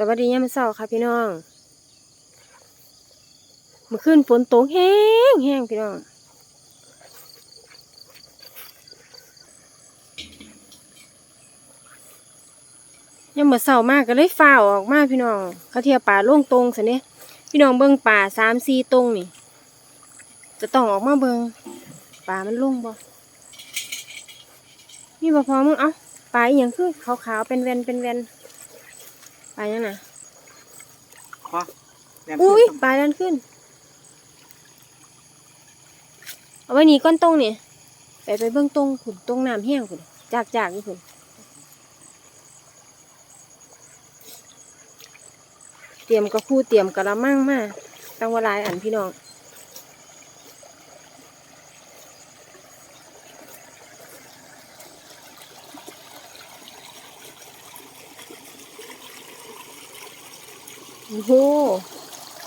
สวัสดียามเช้าค่ะพี่น้องเมื่อคืนฝนตกแห้งแห้งพี่น้องยามมื้อเช้ามากก็เลยฟ้าออกมาพี่น้องเขาเทียบป่าลงตรงซะเนี่พี่น้องเบิ่งป่าสามสี่ตรงนี่ จะต้องออกมาเบิ่งป่ามันลงบ่นี่บ่พอมึงเอ้าป่าอีหยังคือขาวๆเป็นแวนเป็นแวน ป่ายังน่ะคว้าแหลมอุ้ยขึ้นปลาดันขึ้น เอาไว้นี่ก้อนตรงนี่ไปไปเบื้องตรงขุนตรงน้ำแห้งขุนจากจากนี่ขุนเตรียมกระคู่เตรียมกระมังมาตั้งเวหลายอันพี่น้อง โอ้โห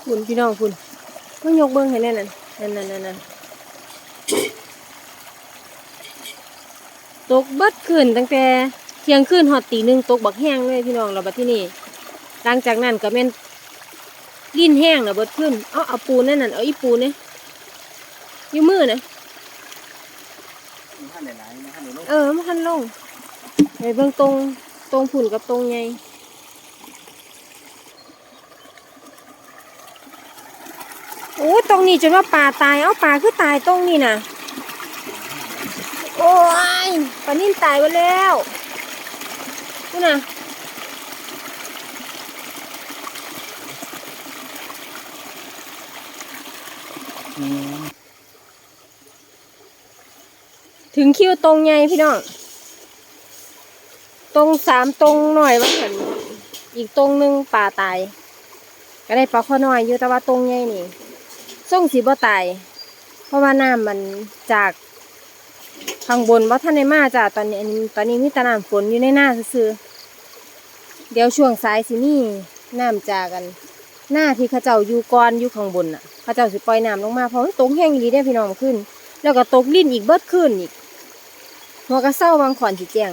คุณพี่น้องคุณมายกเบิ้งให้แน่นั่นนั่นนั่นนั่นนั่นตกเบิดขึ้นตั้งแต่เที่ยงคืนหอดตีหนึ่งตกบักแห้งเลยพี่น้องเราบัดที่นี่หลังจากนั้นก็แม่นลิ้นแห้งนะเบิดขึ้นเอาเอาปูนนั่นน่ะเอาอีปูนเนี่ยอยู่มือนะมีท่านไหนๆมีท่านไหนลงเออมันคันลงไปเบิ่งตรงตรงผุ่นกับตรงไง โอ้ตรงนี้จนว่าปลาตาย เอาปลาคือตายตรงนี้น่ะโอ้ยปลานิ่มตายไปแล้วนี่นะถึงคิวตรงไงพี่น้อง ตรงสามตรงหน่อยว่าเหมือนอีกตรงนึงป่าตาย ก็ได้ปลาข้อน้อยอยู่แต่ว่าตรงไงนี่ ส่งสีบ่ตายเพราะว่าน้ำมันจากข้างบนว่าท่านในมาจ้ะตอนนี้ตอนนี้มีตะน้ำฝนอยู่ในหน้าซื่อเดี๋ยวช่วงสายสินี่น้ำจากัน หน้าที่ข้าเจ้าอยู่ก่อนอยู่ข้างบนน่ะข้าเจ้าสิปล่อยน้ำลงมาเพราะตกแห้งอีหลีได้พี่น้องขึ้น แล้วก็ตกลิ้นอีกเบิดขึ้นอีกหัวกระเซ้าบางขอนสีแจง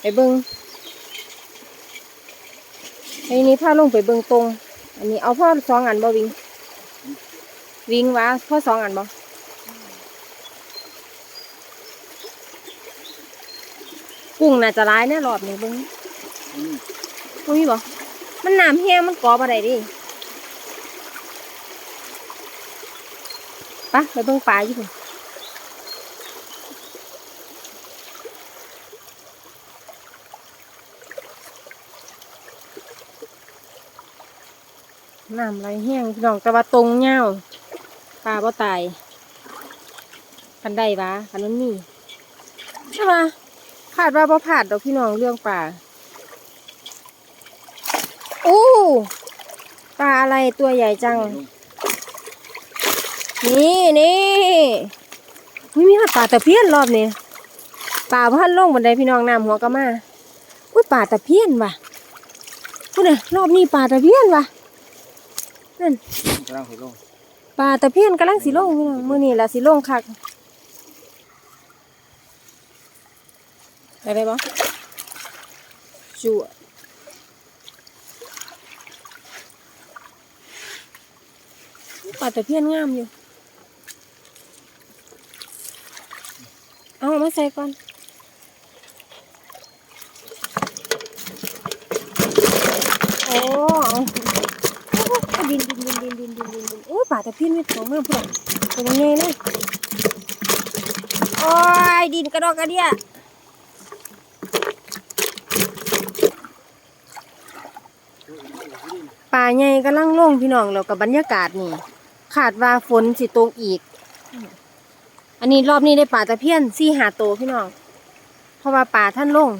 ไปเบิงอันนี้พาลงไปเบิงตรง อันนี้เอาพ่อสองอันบ่วิง วิงวะพ่อสองอันบ่กุ้งน่าจะร้ายแน่รอบนี้เบิงอืมบ่มีบ่มันน้ำแห้งมันกรอบอะไรดิไปะไปเบิงปลาอยู่พุ่นน้ำไหลแห้งพี่น้องแต่ว่าตรงเงา ปลาบ่ตายคันได้ปะคันนั้นมีใช่ปะคาดว่าบ่พลาดดอกพี่น้องเรื่องปลาโอ้ปลาอะไรตัวใหญ่จัง นี่นี่อุ้ยมีปลาตะเพียนรอบนี้ปลาพันลงบันไดพี่น้องน้ำหัวก็มาอุ้ยปลาตะเพียนว่ะพูดน่ะรอบนี้ปลาตะเพียนว่ะนั่นกำลังสิลง ปลาตะเพียนกำลังสิลงพี่น้องมื้อนี้ล่ะสิลงคักได้ไหมบ่จั่วปลาตะเพียนงามอยู่ เอามาใส่ก่อนโอ้เอา ดินดินดินดินดินดินดินดินโอ้ป่าตะเพียนไม่ของเมากพวกเป็นยังไงเลยโอ้ยดินกระดอกกระเดียป่าใหญ่กำลังโล่งพี่น้องแล้วกับบรรยากาศนี่ขาดว่าฝนสิตกอีก อันนี้รอบนี้ได้ป่าตะเพียนสี่หาโตพี่น้องเพราะว่าป่าท่านโล่ง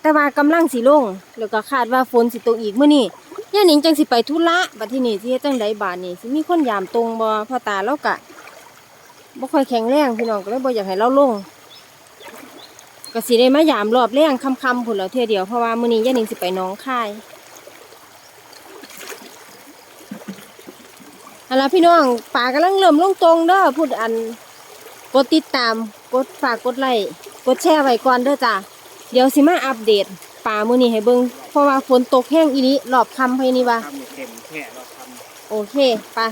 แต่ว่ากำลังสิลงแล้วก็คาดว่าฝนสิตกอีกเมื้อนี้ ย่าหนิงจังสิไปธุระบัดที่นี่สิเฮ็ดจังไดบาดนี้สิมีคนยามตรงบ่พ่อตาเรากะบ่ค่อยแข็งแรงพี่น้องก็เลยบ่อยากให้เราลงก็สิได้มายามรอบแรงค่ำๆพุ่นแล้วเทื่อเดียวเพราะว่ามื้อนี้ย่าหนิงสิไปน้องคายเอาละพี่น้องป่ากำลังเริ่มลงตรงเด้อพูดอันกดติดตามกดฝากกดไลค์กดแชร์ไว้ก่อนเด้อจ้าเดี๋ยวสิมาอัปเดต ป่ามื้อนี้ให้เบิ่งเพราะว่าฝนตกแห้งอีนี้รอบค่ำไผนี่ว่า ทำนี่เต็มแค่เราทำ โอเคไปะ